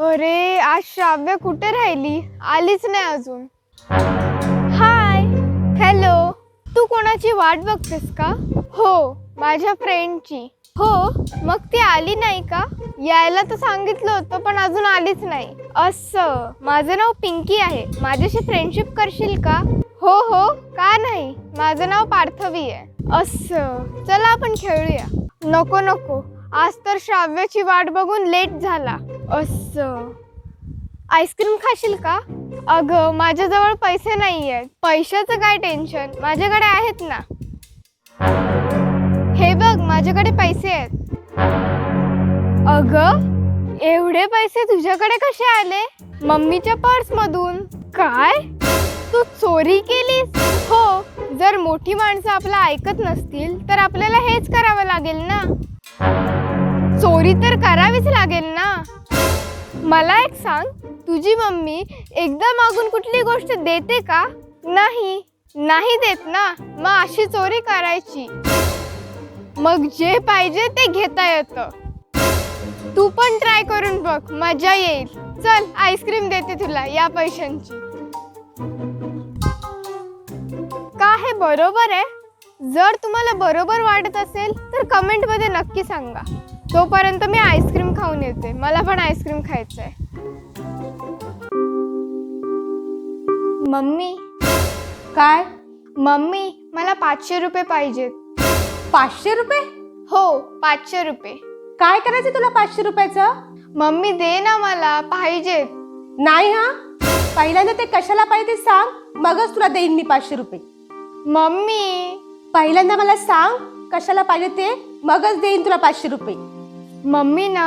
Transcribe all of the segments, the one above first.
अरे आज श्राव्य कुठे राहिली? आलीच नाही अजून. हाय. हॅलो तू कोणाची वाट बघतेस का? हो माझ्या फ्रेंडची हो मग ती आली नाही का? यायला तर सांगितलं होतं पण अजून आलीच नाही. असं. माझं नाव पिंकी आहे. माझ्याशी फ्रेंडशिप करशील का? हो हो. का नाही? माझं नाव पार्थवी आहे. असं. चला आपण खेळूया. नको नको. आज तर श्राव्याची वाट बघून लेट झाला. असं. आईस्क्रीम खाशील का? अगं माझ्याजवळ पैसे नाही आहेत पैशाचं काय टेन्शन? माझ्याकडे आहेत ना. हे बघ माझ्याकडे पैसे आहेत. अगं एवढे पैसे तुझ्याकडे कसे आले? मम्मीच्या पर्समधून. काय? तू चोरी केलीस? हो जर मोठी माणसं आपलं ऐकत नसतील तर आपल्याला हेच करावं लागेल ना. चोरी तर करावीच लागेल ना. मला एक सांग तुझी मम्मी एकदा मागून कुठली गोष्ट देते का? नाही नाही देत ना? मग अशी चोरी करायची. मग जे पाहिजे ते घेता येतं. तू पण ट्राय करून बघ मजा येईल. चल आईस्क्रीम देते तुला या पैशांची. का हे बरोबर आहे? जर तुम्हाला बरोबर वाटत असेल तर कमेंटमध्ये नक्की सांगा. तोपर्यंत मी आईस्क्रीम खाऊन येते. मला पण आईस्क्रीम खायचं आहे मम्मी. काय? मम्मी मला पाचशे रुपये पाहिजेत. पाचशे रुपये? हो पाचशे रुपये. काय करायचं तुला पाचशे रुपयाचं? मम्मी दे ना मला पाहिजेत. नाही हा? पहिल्यांदा ते कशाला पाहिजे ते सांग. मगच तुला देईन मी पाचशे रुपये. मम्मी. पहिल्यांदा मला सांग कशाला पाहिजे ते. मगच देईन तुला पाचशे रुपये. मम्मी ना?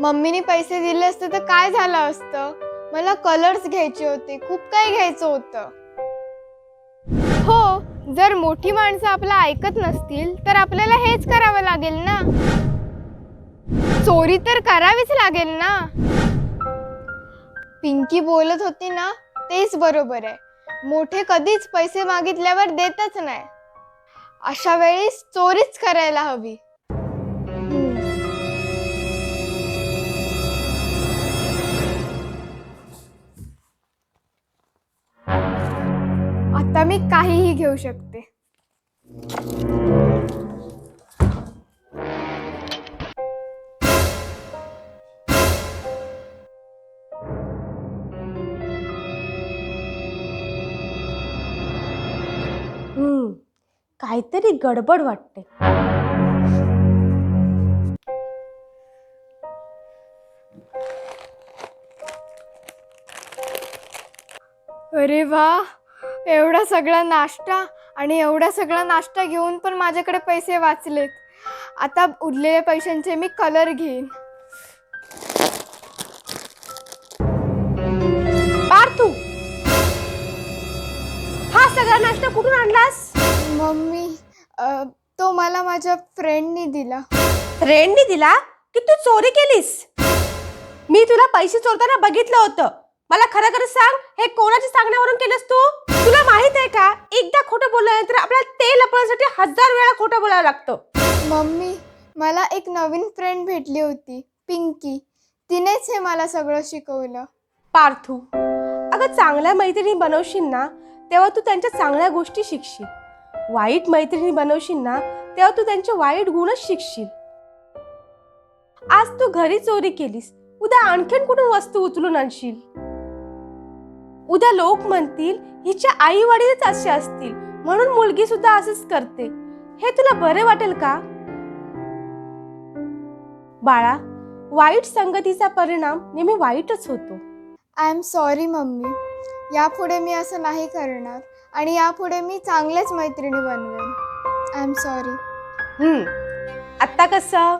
मम्मीने पैसे दिले असते तर काय झालं असतं? मला कलर्स घ्यायचे होते खूप काही घ्यायचं होतं. हो जर मोठी माणसं आपलं ऐकत नसतील तर आपल्याला हेच करावं लागेल ना? चोरी तर करावीच लागेल ना? पिंकी बोलत होती ना तेच बरोबर आहे. मोठे कधीच पैसे मागितल्यावर देतच नाही. अशा वेळेस चोरीच करायला हवी. आता मी काहीही घेऊ शकते. हम्म. काहीतरी गडबड वाटते. अरे वा एवढा सगळा नाश्ता आणि एवढा सगळा नाश्ता घेऊन पण माझ्याकडे पैसे वाचलेत. आता उरलेल्या पैशांचे मी कलर घेईन. कुठून आणलास? मम्मी अ, तो मला माझ्या फ्रेंडनी दिला. फ्रेंडनी दिला? की तू चोरी केलीस? मी तुला पैसे चोरताना बघितलं होतं. मला खरं खरं सांग हे कोणाच्या सांगण्यावरून केलंस तू? तुला माहीत आहे का? एकदा खोटं बोलल्यानंतर आपल्याला ते लपवण्यासाठी हजार वेळा खोटं बोलावं लागतं. मम्मी मला एक नवीन फ्रेंड भेटली होती पिंकी. तिनेच हे मला सगळं शिकवलं. पार्थू. अगं चांगल्या मैत्रिणी बनवशील ना तेव्हा तू त्यांच्या चांगल्या गोष्टी शिकशील. वाईट मैत्रिणी बनवशील ना तेव्हा तू त्यांचे वाईट गुणच शिकशील. आज तू घरी चोरी केलीस. उद्या आणखीन कुठून वस्तू उचलून आणशील? उद्या लोक म्हणतील हिच्या आई वडीलच असे असतील. म्हणून मुलगी सुद्धा असंच करते. हे तुला बरे वाटेल का? बाळा वाईट संगतीचा परिणाम नेहमी वाईटच होतो. I am sorry mummy. यापुढे मी असं नाही करणार आणि यापुढे मी चांगल्याच मैत्रिणी बनवेन. आय एम सॉरी आत्ता कसं?